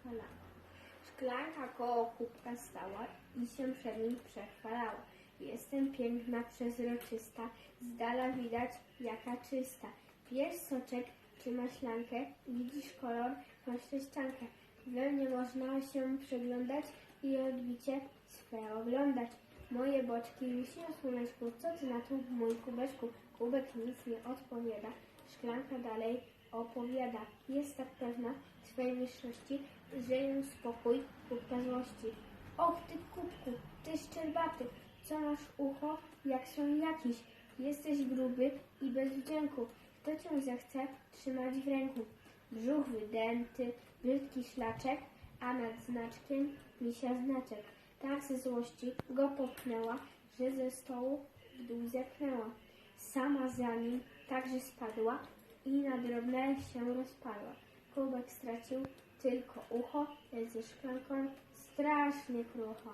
przechwalała. Szklanka koło kubka stała i się przed nim przechwalała. Jestem piękna, przezroczysta, z dala widać jaka czysta. Bierz soczek czy maślankę, widzisz kolor, masz ściankę. We mnie można się przeglądać i odbicie swe oglądać. Moje boczki lśnią w słoneczku, co ty na to mój kubeczku? Kubek nic nie odpowiada, szklanka dalej opowiada. Jest tak pewna swej wyższości, że ją spokój kubka złości. Och ty kubku, ty szczerbaty, co masz ucho, jak są jakiś. Jesteś gruby i bez wdzięku. Kto cię zechce trzymać w ręku? Brzuch wydęty, brzydki szlaczek, a nad znaczkiem misia znaczek. Tak ze złości go popchnęła, że ze stołu w dół zepchnęła. Sama za nim także spadła i na drobne się rozpadła. Kubek stracił tylko ucho, jest ze szklanką strasznie krucho.